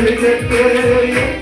Thank you.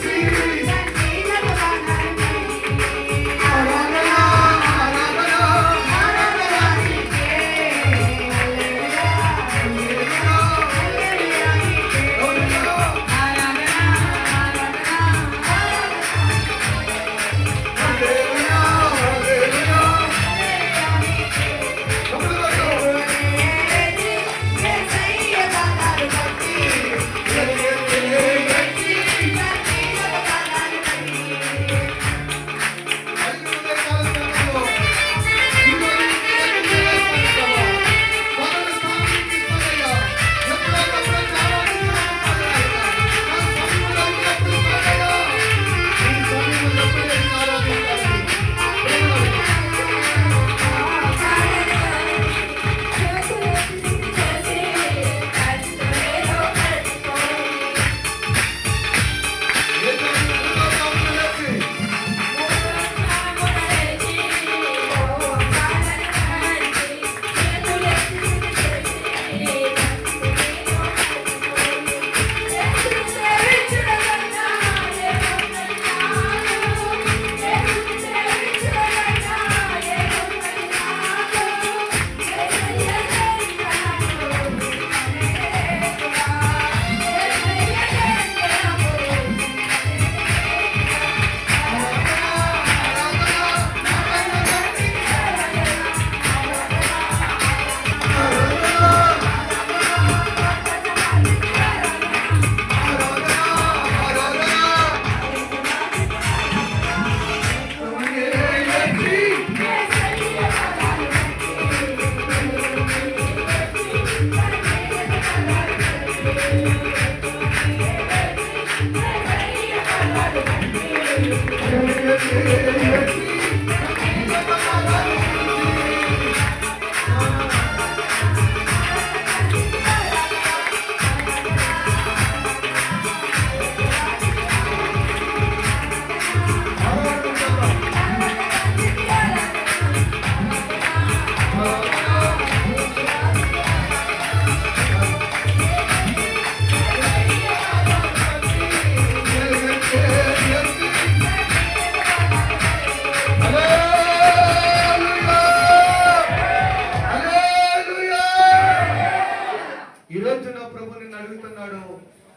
Thank you.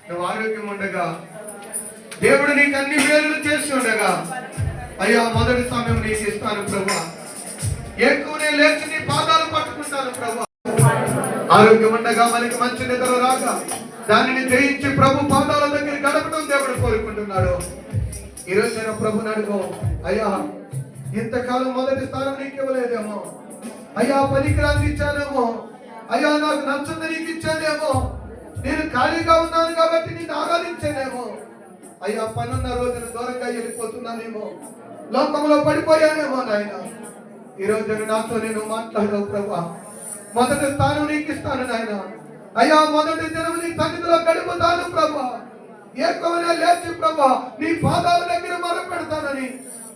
నువ్వు ఆరోగ్యం ఉండగా దేవుడు నీకు అన్ని మేలు చేసి ఉండగా అయ్యా మొదటి సమయం నీకు ఇస్తాను ప్రభా. ఎక్కువనే లేచి నీ పాదాలు పట్టుకుంటాను ప్రభా. ఆరోగ్యం ఉండగా మనకి మంచి నిద్ర రాక దానిని జయించి ప్రభు పాదాల దగ్గర గడపడం దేవుడు కోరుకుంటున్నాడు. ఈ నేను ప్రభు అడుగు అయ్యా ఇంతకాలం మొదటి స్థానం నీకు ఇవ్వలేదేమో. అయ్యా రాసి ఇచ్చానేమో. అయ్యా నాకు నచ్చింది నీకు ఇచ్చానేమో. నేను ఖాళీగా ఉన్నాను కాబట్టి నేను ఆరాధించానేమో అయ్యా పనున్న రోజున దూరంగా వెళ్ళిపోతున్నానేమో. లోకంలో పడిపోయానేమో నాయన. ఈ రోజు నాతో నేను మాట్లాడవు ప్రభా. మొదటి స్థానం నీకు ఇస్తాను నాయన. అయ్యా మొదటి దినం నీ సన్నిధిలో గడుపుతాను ప్రభా. ఏకమైన లేచి ప్రభా నీ పాదాల దగ్గర మరపెడతానని.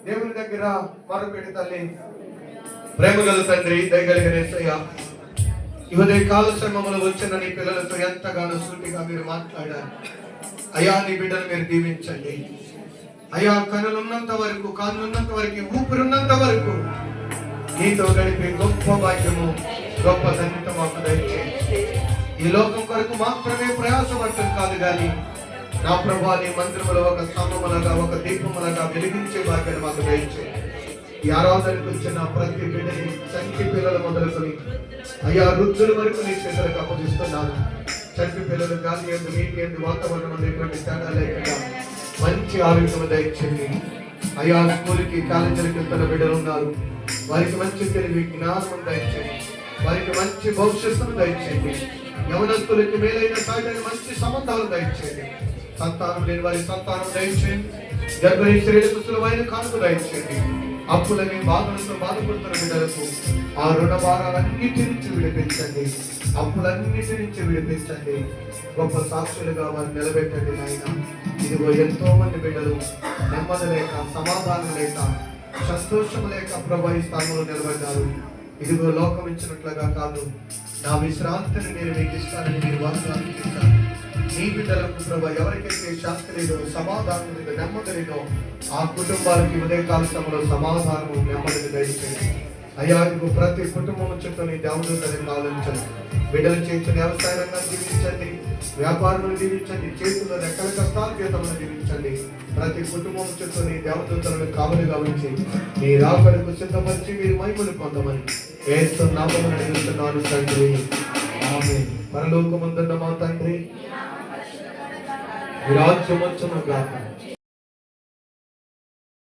దేవుని దగ్గర మొరపెడి తల్లి. ప్రేమ గల తండ్రి దయగలిగిన ఇవదే ఈ కాల శ్రమములు వచ్చిన నీ పిల్లలతో ఎంతగానో సూటిగా మీరు మాట్లాడారు. అయ్యా నీ బిడ్డను మీరు దీవించండి. అయ్యా కనులున్నంత వరకు కానున్నంత వరకు ఊపిరున్నంత వరకు నీతో గడిపే గొప్ప భాగ్యము గొప్ప ధన్యత మాకు దయచేయండి. ఈ లోకం కొరకు మాత్రమే ప్రయాసపడటం కాదు కానీ నా ప్రభా నీ మందిరములో ఒక స్తంభములగా ఒక దీపములగా వెలిగించే భాగ్యాన్ని మాకు దయచేయండి. ఈ ఆరాధనకు వచ్చిన ప్రతి బిడ్డని చంటి పిల్లలు మొదలుకొని అయ్యా వృద్ధుల వరకు నీ చేతులకు అప్పగిస్తున్నాను. చంటి పిల్లలు గాలి ఎందు నీటి ఎందు వాతావరణం అనేటువంటి తేడా లేకుండా మంచి ఆరోగ్యం దయచేయండి. అయ్యా స్కూల్కి కాలేజీలకి వెళ్తున్న బిడ్డలు ఉన్నారు. వారికి మంచి తెలివి జ్ఞానం దయచేయండి. వారికి మంచి భవిష్యత్తును దయచేయండి. యవనస్తులకి మేలైన సాగని మంచి సంబంధాలు దయచేయండి. సంతానం లేని వారి సంతానం దయచేయండి. గర్భిణీ స్త్రీలకు సులువైన కానుక దయచేయండి. అప్పులని బాధలతో బాధపడుతున్న బిడ్డలకు ఆ రుణ భారాలన్నిటి నుంచి విడిపించండి. అప్పులన్నిటి నుంచి విడిపించండి. గొప్ప సాక్షులుగా వారు నిలబెట్టండి నాయన. ఇదిగో ఎంతో మంది బిడ్డలు నెమ్మది లేక సమాధానం లేక సంతోషం లేక ప్రభా ఈ స్థానంలో నిలబడ్డారు. ఇదిగో లోకం ఇచ్చినట్లుగా కాదు నా విశ్రాంతిని నేను మీకు ఇస్తానని మీరు వాగ్దానం చేశారు. నీ బిడ్డలకు ప్రభు ఎవరికైతే శాంతి లేదో సమాధానం లేదో నెమ్మది లేదో ఆ కుటుంబాలకి ఉదయకాల సమయంలో సమాధానము నెమ్మదిని దయచేయండి. అయ్యా ఇదిగో ప్రతి కుటుంబం చుట్టూ నీ దేవుడు తనని ఆలోచించండి బిడ్డలు చేయించిన వ్యవసాయ రంగాన్ని జీవించండి వ్యాపారులను జీవించండి చేతుల్లో రెక్కల కష్టాలు జీతములను జీవించండి. ప్రతి కుటుంబం చుట్టూ నీ దేవదూతలను కావలిగా ఉంచి నీ రాకడకు సిద్ధపరిచి మీరు మహిమలు పొందమని ఏస్తున్నామని అడుగుతున్నాను తండ్రి. ఆమె పరలోకమందున్న మా తండ్రి మీ గాక.